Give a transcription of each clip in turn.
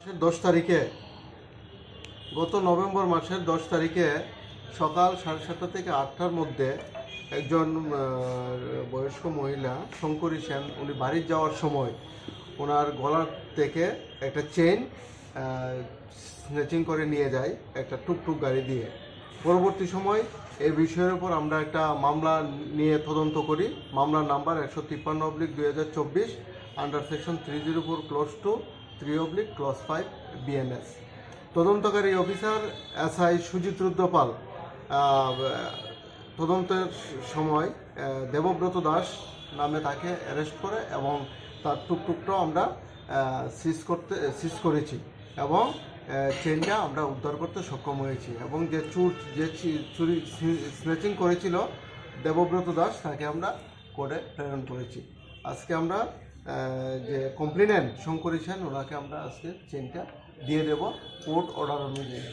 দশ তারিখে, গত নভেম্বর মাসের দশ তারিখে সকাল সাড়ে সাতটা থেকে আটটার মধ্যে একজন বয়স্ক মহিলা, শঙ্করী সেন, উনি বাড়ি যাওয়ার সময় ওনার গলার থেকে একটা চেন স্নেচিং করে নিয়ে যায় একটা টুকটুক গাড়ি দিয়ে। পরবর্তী সময় এই বিষয়ের উপর আমরা একটা মামলা নিয়ে তদন্ত করি। মামলার নাম্বার একশো তিপ্পান্ন অব্লিক দুই হাজার চব্বিশ under section three zero four clause two three oblique clause five BNS তদন্তকারী officer S I Sujit Rudrapal তদন্তের সময় দেবব্রত দাস নামে তাকে অ্যারেস্ট করে এবং তার টুকটুকটাও আমরা সিজ করতে, সিজ করেছি এবং চেনটা আমরা উদ্ধার করতে সক্ষম হয়েছি এবং যে চুর, যে চুরি স্নেচিং করেছিল দেবব্রত দাস, তাকে আমরা করে প্রেরণ করেছি। আজকে আমরা যে কমপ্লেনেন্ট শঙ্করী সেন ওনাকে আমরা আজকে চেনটা দিয়ে দেব কোর্ট অর্ডার অনুযায়ী।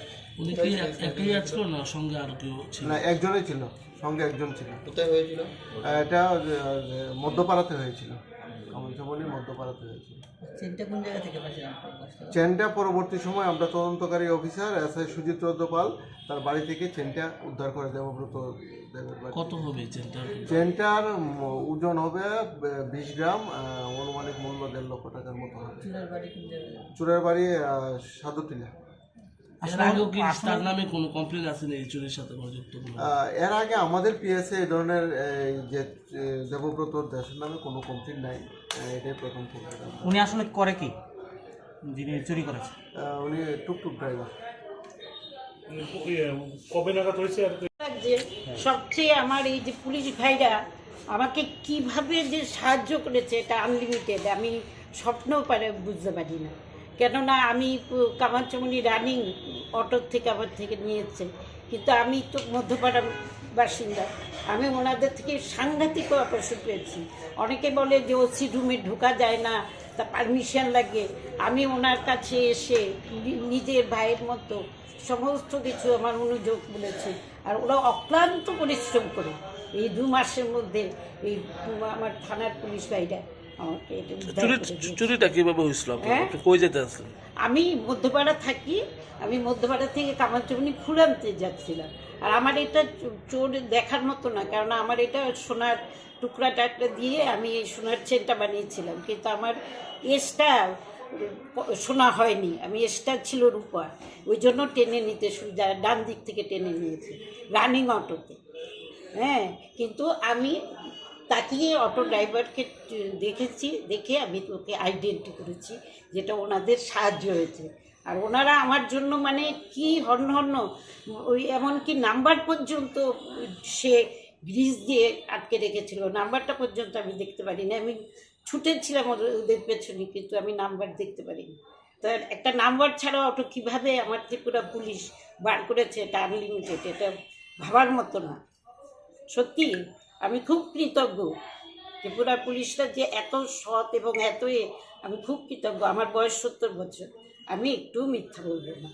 উনি কি একই ছিল না সঙ্গে আর কেউ ছিল? না একজনই ছিল সঙ্গে একজন ছিল। কোথায় হয়েছিল? এটা মধ্যপাড়াতে হয়েছিল। কামনচামনি মধ্যপাড়াতে হয়েছিল। চেনটা পরবর্তী সময় আমরা তদন্তকারী officer S I Sujit Rudrapal তার বাড়ি থেকে চেনটা উদ্ধার করে দেবব্রত কত হবে চেনটার ওজন হবে বিশ গ্রাম আনুমানিক অনুমানিক মূল্য দেড় লক্ষ টাকার মতো হবে। বাড়ি সাধু জায়গায়? চুরের বাড়ি আহ, সাধুটিলা এর আগেও কি তার নামে কোনো কমপ্লেন আসেনি এই চুরির সাথে যুক্ত এর আগে আমাদের পিএসএ এই ধরনের এই যে দেবব্রত দেশের নামে কোনো কমপ্লেন নাই। এটাই প্রথম উনি আসলে করে কি? যিনি চুরি করেছে? উনি টুকটুক ড্রাইভার কবে নাগাদ হয়েছে যে সবচেয়ে আমার এই যে পুলিশ ভাইরা আমাকে কীভাবে যে সাহায্য করেছে এটা আনলিমিটেড আমি স্বপ্নও পারে বুঝতে পারি না। কেননা আমি কামারচমনি রানিং অটোর থেকে আমার থেকে নিয়েছে। কিন্তু আমি তো মধ্যপাড়ার বাসিন্দা। আমি ওনাদের থেকে সাংঘাতিক অপারেশন পেয়েছি। অনেকে বলে যে ওসি রুমে ঢোকা যায় না, তা পারমিশন লাগে। আমি ওনার কাছে এসে নিজের ভাইয়ের মতো সমস্ত কিছু আমার অনুযোগ বলেছে। আর ওরা অক্লান্ত পরিশ্রম করে। এই দু মাসের মধ্যে এই আমার থানার পুলিশ ভাইরা চুরিটা কীভাবে হয়েছিল হ্যাঁ? আপনি কই যেতে আসলেন? আমি মধ্যপাড়া থাকি আমি মধ্যপাড়া থেকে কামারচমনি ফুল আনতে যাচ্ছিলাম। আর আমার এটা চোর দেখার মতো না কারণ আমার এটা সোনার টুকরা টাকরা দিয়ে আমি এই সোনার চেনটা বানিয়েছিলাম। কিন্তু আমার এসটা সোনা হয়নি আমি এসটা ছিল রূপা। ওই জন্য টেনে নিতে ডান দিক থেকে টেনে নিয়েছি রানিং অটোতে। হ্যাঁ কিন্তু আমি তাকিয়ে অটো ড্রাইভারকে দেখেছি, দেখে আমি ওকে আইডেন্টি করেছি যেটা ওনাদের সাহায্য হয়েছে। আর ওনারা আমার জন্য মানে কি হন্য হন্য ওই এমনকি নাম্বার পর্যন্ত সে গ্রিজ দিয়ে আটকে রেখেছিল। নাম্বারটা পর্যন্ত আমি দেখতে পারিনি। আমি ছুটেছিলাম ওদের ওদের পেছনে, কিন্তু আমি নাম্বার দেখতে পারিনি। তার একটা নাম্বার ছাড়া অটো কীভাবে আমার ত্রিপুরা পুলিশ বার করেছে এটা আনলিমিটেড এটা ভাবার মতো না। সত্যি? আমি খুব কৃতজ্ঞ ত্রিপুরা পুলিশটা যে এত সৎ এবং এতই আমি খুব কৃতজ্ঞ। আমার বয়স সত্তর বছর। আমি একটু মিথ্যা বলব না।